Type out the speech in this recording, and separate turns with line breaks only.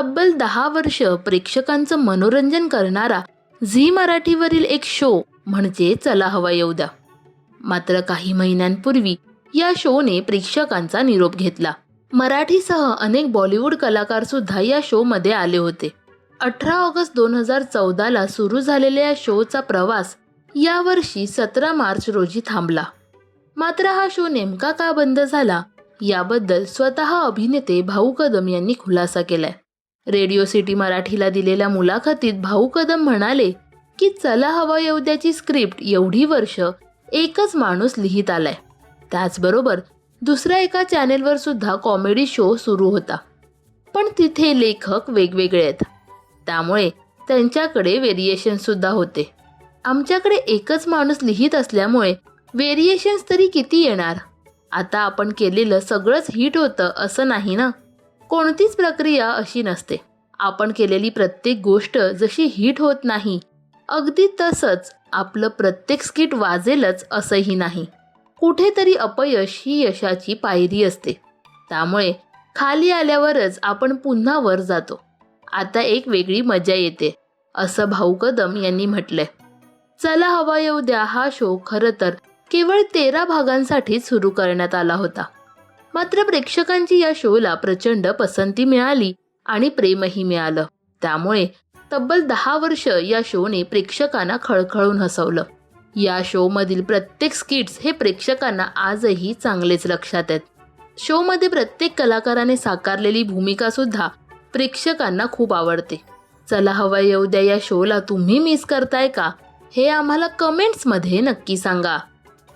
तब्बल दहा वर्ष प्रेक्षकांचं मनोरंजन करणारा झी मराठीवरील एक शो म्हणजे चला हवा येऊ द्या मात्र काही महिन्यांपूर्वी या शोने प्रेक्षकांचा निरोप घेतला. मराठीसह अनेक बॉलिवूड कलाकार सुद्धा या शोमध्ये आले होते. अठरा ऑगस्ट दोन हजार चौदाला सुरू झालेल्या या शोचा प्रवास यावर्षी सतरा मार्च रोजी थांबला. मात्र हा शो नेमका का बंद झाला? याबद्दल स्वतः अभिनेते भाऊ कदम यांनी खुलासा केलाय. रेडिओ सिटी मराठीला दिलेल्या मुलाखतीत भाऊ कदम म्हणाले की चला हवा येवद्याची स्क्रिप्ट एवढी वर्ष एकच माणूस लिहित आलाय. त्याचबरोबर दुसऱ्या एका चॅनेलवर सुद्धा कॉमेडी शो सुरू होता. पण तिथे लेखक वेगवेगळे आहेत. त्यामुळे त्यांच्याकडे व्हेरिएशन सुद्धा होते. आमच्याकडे एकच माणूस लिहित असल्यामुळे व्हेरिएशन्स तरी किती येणार? आता आपण केलेलं सगळंच हिट होतं असं नाही ना? कोणतीच प्रक्रिया अशी नसते. आपण केलेली प्रत्येक गोष्ट जशी हिट होत नाही अगदी तसंच आपलं प्रत्येक स्किट वाजेलच असंही नाही. कुठेतरी अपयश ही यशाची पायरी असते. त्यामुळे खाली आल्यावरच आपण पुन्हा वर जातो. आता एक वेगळी मजा येते असं भाऊ कदम यांनी म्हटलंय. चला हवा येऊ द्या हा शो खरं तर केवळ तेरा भागांसाठी सुरू करण्यात आला होता. मात्र प्रेक्षकांची या शोला प्रचंड पसंती मिळाली आणि प्रेमही मिळालं. त्यामुळे तब्बल दहा वर्ष या शोने प्रेक्षकांना खळखळून हसवलं. या शोमधील प्रत्येक स्किट्स हे प्रेक्षकांना आजही चांगलेच लक्षात आहेत. शोमध्ये प्रत्येक कलाकाराने साकारलेली भूमिका सुद्धा प्रेक्षकांना खूप आवडते. चला हवा येऊ द्या या शोला तुम्ही मिस करताय का? हे आम्हाला कमेंट्समध्ये नक्की सांगा.